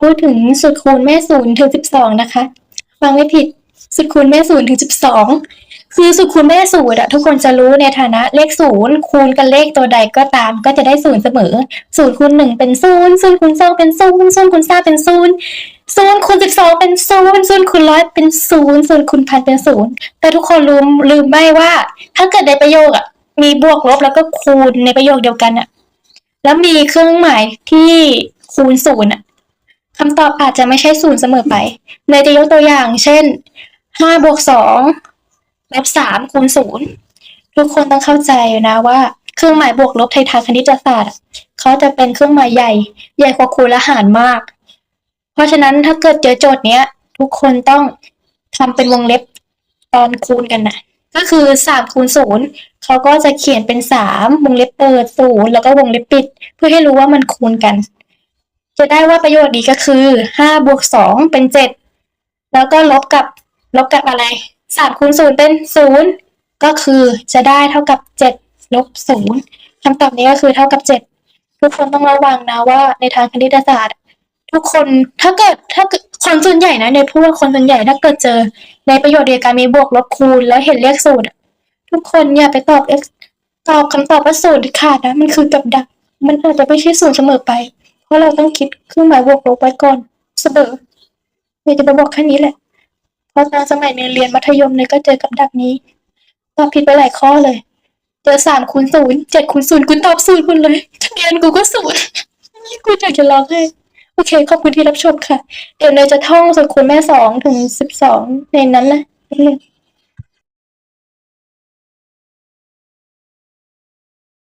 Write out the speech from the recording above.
พูดถึงสูตรคูณแม่ศูนย์ถึงสิบสองนะคะฟังไม่ผิดสูตรคูณแม่ศูนย์ถึงสิบสองคือสูตรคูณแม่ศูนย์อะทุกคนจะรู้ในฐานะเลขศูนย์คูณกับเลขตัวใดก็ตาม ก็จะได้ศูนย์เสมอศูนย์คูณหนึ่งเป็นศูนย์ศูนย์คูณสองเป็นศูนย์ศูนย์คูณสามเป็นศูนย์ศูนย์คูณสิบสองเป็นศูนย์ศูนย์คูณร้อยเป็นศูนย์ศูนย์คูณพันเป็นศูนย์แต่ทุกคนลืมลืมไม่ว่า ถ้าเกิดในประโยคอะมีบวกลบแล้วก็คูณในประโยคเดียวกันอะแล้วมีเครื่องหมายที่คูณศูนย์อะ คำตอบอาจจะไม่ใช่ศูนย์เสมอไปเลยจะยกตัวอย่าง เช่นห้าบวกสองลบสามคูณศูนย์ทุกคนต้องเข้าใจนะว่า เครื่องหมายบวกลบในทางคณิตศาสตร์เขาจะเป็นเครื่องหมายใหญ่ ใหญ่กว่าคูณและหารมาก เพราะฉะนั้นถ้าเกิดเจอโจทย์เนี้ย ทุกคนต้องทำเป็นวงเล็บตอนคูณกันนะก็คือสามคูณศูนย์เขาก็จะเขียนเป็นสามวงเล็บเปิดศูนย์แล้วก็วงเล็บปิด เพื่อให้รู้ว่ามันคูณกัน จะได้ว่าประโยชน์นี้ก็คือห้าบวกสองเป็นเจ็ดแล้วก็ลบกับลบกับอะไรสามคูณศูนย์เป็นศูนย์ก็คือจะได้เท่ากับเจ็ดลบศูนย์คำตอบนี้ก็คือเท่ากับเจ็ดทุกคนต้องระวังนะว่าในทางคณิตศาสตร์ ทุกคนถ้าเกิดถ้าเกิดคนส่วนใหญ่นะในพูดว่าคนส่วนใหญ่ถ้าเกิดเจอ ในประโยชน์เดียวกันมีบวกลบคูณแล้วเห็นเลขสูตรอะทุกคนอย่าไปตอบ x ตอบคำตอบว่าศูนย์ขาดนะมันคือกับดัก มันอาจจะไม่ใช่ศูนย์เสมอไป เพราะเราต้องคิดเครื่องหมายบวกลบไว้ก่อน เสมอเดี๋ยวจะมาบอกแค่นี้แหละ เพราะตอนสมัยเรียนมัธยมเนี่ยก็เจอกับดักนี้ตอบผิดไปหลายข้อเลย เจอสามคูณศูนย์เจ็ดคูณศูนย์กูตอบศูนย์หมดเลยคะแนนกูก็ศูนย์กูอยากจะร้องไห้โอเค ขอบคุณที่รับชมค่ะ เดี๋ยวเนยจะท่องสูตรคูณแม่สองถึงสิบสองในนั้นนะ